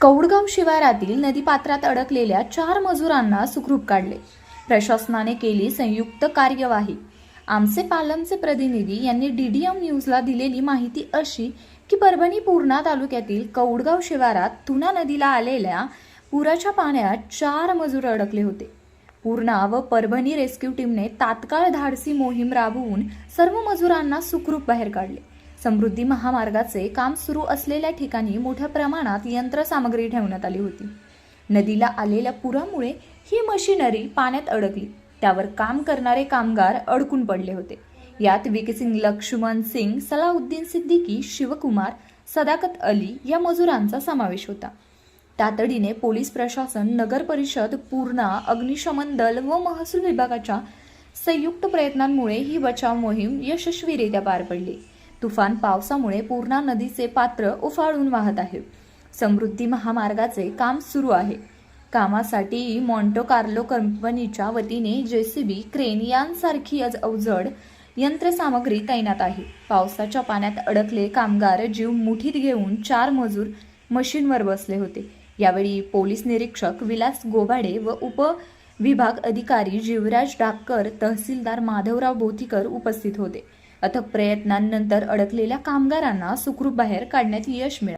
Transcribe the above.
कौडगाव शिवारातील नदीपात्रात अडकलेल्या चार मजुरांना सुखरूप काढले. प्रशासनाने केली संयुक्त कार्यवाही. आमचे पालमचे प्रतिनिधी यांनी डीडीएम न्यूजला दिलेली माहिती अशी की परभणी पूर्णा तालुक्यातील कौडगाव शिवारात तुना नदीला आलेल्या पुराच्या पाण्यात चार मजूर अडकले होते. पूर्णा व परभणी रेस्क्यू टीमने तात्काळ धाडसी मोहीम राबवून सर्व मजुरांना सुखरूप बाहेर काढले. समृद्धी महामार्गाचे काम सुरू असलेल्या ठिकाणी मोठ्या प्रमाणात यंत्रसामग्री ठेवण्यात आली होती. नदीला आलेल्या पुरामुळे ही मशिनरी पाण्यात अडकली. त्यावर काम करणारे कामगार अडकून पडले होते. यात विकसिंग लक्ष्मण सिंग सलाउद्दीन सिद्दीकी शिवकुमार सदाकत अली या मजुरांचा समावेश होता. तातडीने पोलीस प्रशासन नगर परिषद पूर्णा अग्निशमन दल व महसूल विभागाच्या संयुक्त प्रयत्नांमुळे ही बचाव मोहीम यशस्वीरित्या पार पडली. तुफान पावसामुळे पूर्णा नदीचे पात्र उफाळून वाहत आहे. समृद्धी महामार्गाचे काम सुरू आहे. कामासाठी मॉन्टो कार्लो कंपनीच्या वतीने जेसीबी क्रेन यांसारखी अवजड यंत्रसामग्री तैनात आहे. पावसाच्या पाण्यात अडकले कामगार जीव मुठीत घेऊन चार मजूर मशीनवर बसले होते. यावेळी पोलीस निरीक्षक विलास गोबाडे व उप विभाग अधिकारी जीवराज डाक्कर तहसीलदार माधवराव बोथीकर उपस्थित होते. अथक प्रयत्नांनंतर अडकलेल्या कामगारांना सुखरूप बाहेर काढण्यात यश मिळाले.